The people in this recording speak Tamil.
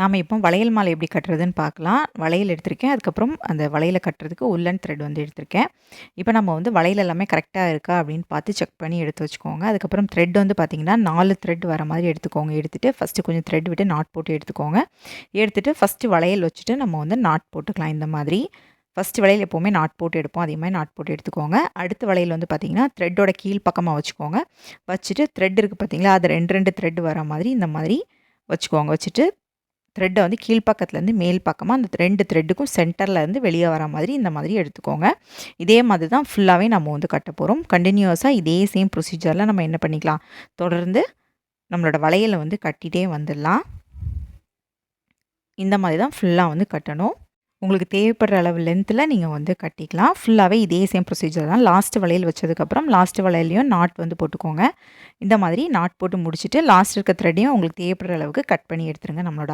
நாம் இப்போ வளையல் மாலை எப்படி கட்டுறதுன்னு பார்க்கலாம். வளையல் எடுத்திருக்கேன். அதுக்கப்புறம் அந்த வளையலை கட்டுறதுக்கு உள்ளன் த்ரெட் வந்து எடுத்திருக்கேன். இப்போ நம்ம வந்து வளையல் எல்லாமே கரெக்டாக இருக்கா அப்படின்னு பார்த்து செக் பண்ணி எடுத்து வச்சுக்கோங்க. அதுக்கப்புறம் த்ரெட் வந்து பார்த்திங்கன்னா நாலு த்ரெட் வர மாதிரி எடுத்துக்கோங்க. எடுத்துகிட்டு ஃபஸ்ட்டு கொஞ்சம் த்ரெட் விட்டு நாட் போட்டு எடுத்துக்கோங்க. எடுத்துகிட்டு ஃபஸ்ட்டு வளையல் வச்சுட்டு நம்ம வந்து நாட் போட்டுக்கலாம். இந்த மாதிரி ஃபஸ்ட்டு வளையல் எப்போவுமே நாட் போட்டு எடுப்போம். அதே மாதிரி நாட் போட்டு எடுத்துக்கோங்க. அடுத்த வளையல் வந்து பார்த்திங்கன்னா த்ரெட்டோட கீழ் பக்கமாக வச்சுக்கோங்க. வச்சுட்டு த்ரெட் இருக்குது பார்த்திங்களா? அது ரெண்டு ரெண்டு த்ரெட் வர மாதிரி இந்த மாதிரி வச்சுக்கோங்க. வச்சுட்டு த்ரெட்டை வந்து கீழ்ப்பக்கத்துலேருந்து மேல் பக்கமாக அந்த ரெண்டு த்ரெட்டுக்கும் சென்டர்லேருந்து வெளியே வர மாதிரி இந்த மாதிரி எடுத்துக்கோங்க. இதே மாதிரி தான் ஃபுல்லாகவே நம்ம வந்து கட்ட போகிறோம் கண்டினியூஸாக இதே சேம் ப்ரொசீஜரில் நம்ம என்ன பண்ணிக்கலாம்? தொடர்ந்து நம்மளோட வளையலை வந்து கட்டிகிட்டே வந்துடலாம். இந்த மாதிரி தான் ஃபுல்லாக வந்து கட்டணும். உங்களுக்கு தேவைப்படுற அளவு லென்த்தில் நீங்கள் வந்து கட்டிக்கலாம். ஃபுல்லாகவே இதே சேம் ப்ரொசீஜர் தான். லாஸ்ட்டு வளையல் வச்சதுக்கப்புறம் லாஸ்ட்டு வளையலையும் நாட் வந்து போட்டுக்கோங்க. இந்த மாதிரி நாட் போட்டு முடிச்சுட்டு லாஸ்ட் இருக்க த்ரெட்டையும் உங்களுக்கு தேவைப்படுற அளவுக்கு கட் பண்ணி எடுத்துருங்க நம்மளோட